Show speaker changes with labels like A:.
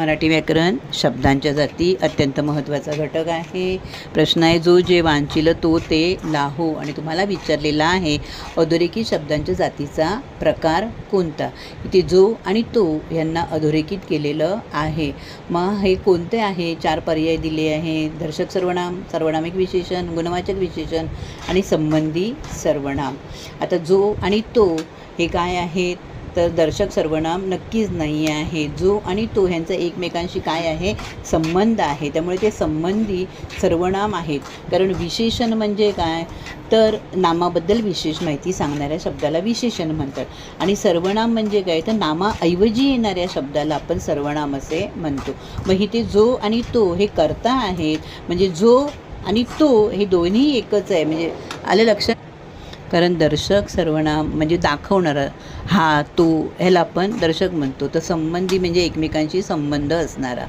A: मराठी व्याकरण शब्दांच्या जाती अत्यंत महत्त्वाचा घटक आहे. प्रश्न आहे जो जे वांचिल तो ते लाहो. आणि तुम्हाला विचारलेला आहे अधोरेखित शब्दांच्या जातीचा प्रकार कोणता? इथे जो आणि तो यांना अधोरेखित केलेलं आहे. मग हे कोणते आहे? चार पर्याय दिले आहे दर्शक सर्वनाम सर्वनामिक विशेषण गुणवाचक विशेषण आणि संबंधी सर्वनाम. आता जो आणि तो हे काय आहेत? तर दर्शक सर्वनाम नक्कीच नाही आहे. जो आणि तो ह्यांचा एकमेकांशी काय आहे? संबंध आहे. त्यामुळे ते संबंधी सर्वनाम आहेत. कारण विशेषण म्हणजे काय? तर नामाबद्दल विशेष माहिती सांगणाऱ्या शब्दाला विशेषण म्हणतात. आणि सर्वनाम म्हणजे काय? तर नामाऐवजी येणाऱ्या शब्दाला आपण सर्वनाम असे म्हणतो. मग इथे जो आणि तो हे करता आहेत. म्हणजे जो आणि तो हे दोन्ही एकच आहे. म्हणजे आलं लक्षात? कारण दर्शक सर्वनाम म्हणजे दाखवणारा हा तो ह्याला आपण दर्शक म्हणतो. तर संबंधी म्हणजे एकमेकांशी संबंध असणारा.